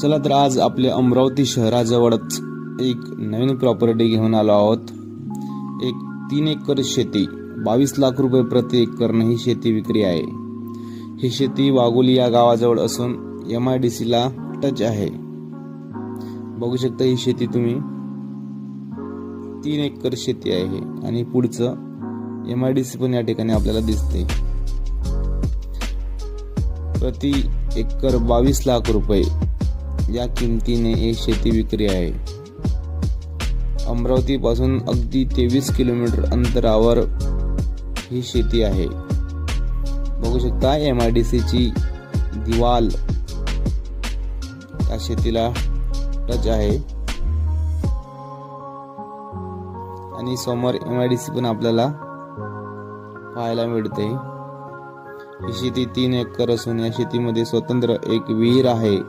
चला तर आज आपल्या अमरावती शहराजवळच एक नवीन प्रॉपर्टी घेऊन आलो आहोत. एक तीन एकर शेती बावीस लाख रुपये प्रति एकरनं ही शेती विक्री आहे. ही शेती वाघोली या गावाजवळ असून एम आय डी सीला टच आहे. बघू शकता ही शेती तुम्ही. तीन एकर शेती आहे आणि पुढचं एम आय डी सी पण या ठिकाणी आपल्याला दिसते. प्रति एकर बावीस लाख रुपये या किमतीने एक शेती विक्री आहे. अमरावतीपासून अगदी तेवीस किलोमीटर अंतरावर ही शेती आहे. बघू शकता एम आय डी सीची दिवाल या शेतीला टच आहे. आणि समोर एम आय डी सी पण आपल्याला पाहायला मिळते. ही शेती तीन एकर असून या शेतीमध्ये स्वतंत्र एक विहीर आहे.